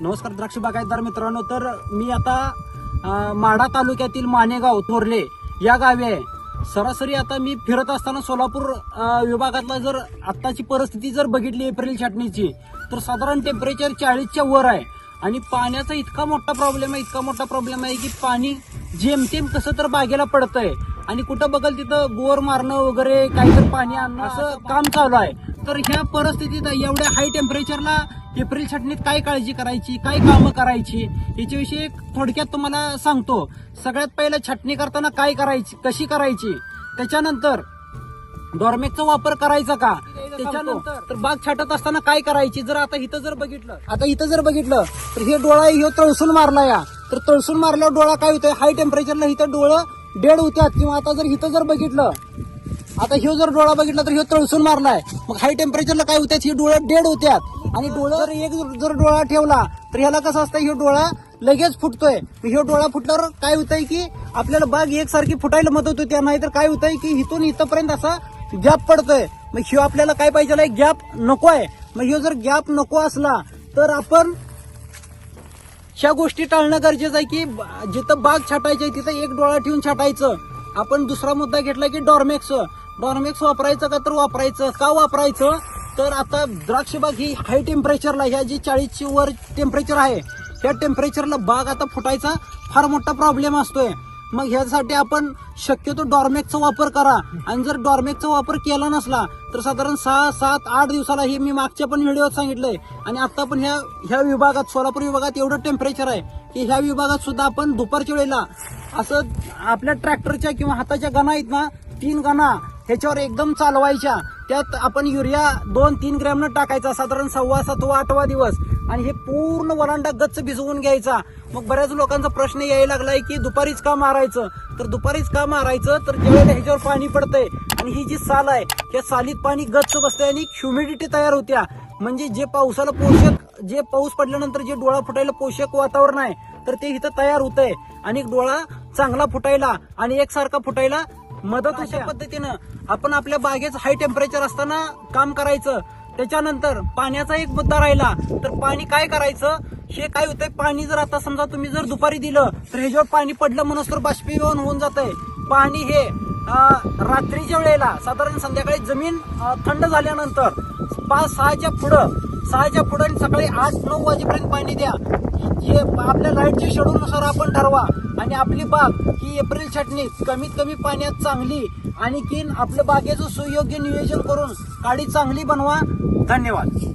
नमस्कार द्राक्ष बागायतदार मित्रांनो. तर मी आता माढा तालुक्यातील मानेगाव थोरले या गावी आहे. सरासरी आता मी फिरत असताना सोलापूर विभागातला जर आत्ताची परिस्थिती जर बघितली एप्रिल छाटणीची तर साधारण टेम्परेचर चाळीसच्या वर आहे. आणि पाण्याचा इतका मोठा प्रॉब्लेम आहे इतका मोठा प्रॉब्लेम आहे की पाणी जेमतेम कसं तर बागेला पडतंय. आणि कुठं बघल तिथं बोर मारणं वगैरे काहीतरी पाणी आणणं असं काम चालू आहे. तर ह्या परिस्थितीत एवढ्या हाय टेम्परेचरला एप्रिल छटणीत काय काळजी करायची काय कामं करायची याच्याविषयी थोडक्यात तुम्हाला सांगतो. सगळ्यात पहिलं छटणी करताना काय करायची कशी करायची? त्याच्यानंतर डॉर्मेकचा वापर करायचा का? त्याच्यानंतर तर बाग छाटत असताना काय करायची? जर आता इथं जर बघितलं आता इथं जर बघितलं तर हे डोळा हे तळसून मारला या. तर तळसून मारल्यावर डोळा काय होतोय? हाय टेम्परेचरला इथं डोळं डेड होत्यात. किंवा आता जर इथं जर बघितलं आता ह्यो जर डोळा बघितला तर ह्यो तळसून मारलाय. मग हाय टेम्परेचरला काय होत्यात? हे डोळ्या डेड होत्यात. आणि डोळा जर एक जर डोळा ठेवला तर ह्याला कसं असतं? ह्यो डोळा लगेच फुटतोय. ह्यो डोळा फुटल्यावर काय होतंय की आपल्याला बाग एकसारखी फुटायला मदत होते. नाही तर काय होतंय की इथून इथपर्यंत असा गॅप पडतोय. मग ह्यो आपल्याला काय पाहिजे? गॅप नको आहे. मग ह्यो जर गॅप नको असला तर आपण ह्या गोष्टी टाळणं गरजेचं आहे की जिथं बाग छाटायची तिथं एक डोळा ठेवून छाटायचं. आपण दुसरा मुद्दा घेतला की डॉर्मेक्स. डॉर्मेक्स वापरायचं का तर वापरायचं. का वापरायचं? तर आता द्राक्षबाग ही हाय टेम्परेचरला ह्या जी चाळीसची वर टेम्परेचर आहे त्या टेम्परेचरला बाग आता फुटायचा फार मोठा प्रॉब्लेम असतोय. मग ह्यासाठी आपण शक्यतो डॉर्मेकचा वापर करा. आणि जर डॉर्मेकचा वापर केला नसला तर साधारण सहा सात आठ दिवसाला हे मी मागच्या पण व्हिडिओत सांगितलंय. आणि आता पण ह्या ह्या विभागात सोलापूर विभागात एवढं टेम्परेचर आहे की ह्या विभागात सुद्धा आपण दुपारच्या वेळेला असं आपल्या ट्रॅक्टरच्या किंवा हाताच्या गणा आहेत ना तीन गणा ह्याच्यावर एकदम चालवायच्या. त्यात आपण युरिया दोन तीन ग्रॅमनं टाकायचा साधारण सव्वा सातवा आठवा दिवस. आणि हे पूर्ण वरांडा गच्च भिजवून घ्यायचा. मग बऱ्याच लोकांचा प्रश्न यायला लागलाय की दुपारीच का मारायचं? तर दुपारीच का मारायचं? तर ज्यावेळेला ह्याच्यावर पाणी पडतंय आणि ही जी साल आहे त्या सालीत पाणी गच्च बसतंय आणि ह्युमिडिटी तयार होत्या. म्हणजे जे पावसाला पोषक जे पाऊस पडल्यानंतर जे डोळा फुटायला पोषक वातावरण आहे तर ते इथं तयार होतंय. आणि डोळा चांगला फुटायला आणि एकसारखा फुटायला मदत अशा पद्धतीनं आपण आपल्या बागेचं हाय टेम्परेचर असताना काम करायचं. त्याच्यानंतर पाण्याचा एक मुद्दा राहिला. तर पाणी काय करायचं? हे काय होतंय? पाणी जर आता समजा तुम्ही जर दुपारी दिलं तर ह्याच्यावर पाणी पडलं म्हणून तर बाष्पीभवन होऊन जातंय. पाणी हे रात्रीच्या वेळेला साधारण संध्याकाळी जमीन थंड झाल्यानंतर पाच सहाच्या पुढं सहाच्या पुढं सकाळी आठ नऊ वाजेपर्यंत पाणी द्या. हे आपल्या लाईटच्या शेड्यूलनुसार आपण ठरवा. आणि आपली बाग ही एप्रिल छटणीत कमीत कमी पाण्यात चांगली आणि किन आपल्या बागेचं सुयोग्य नियोजन करून काडी चांगली बनवा. धन्यवाद.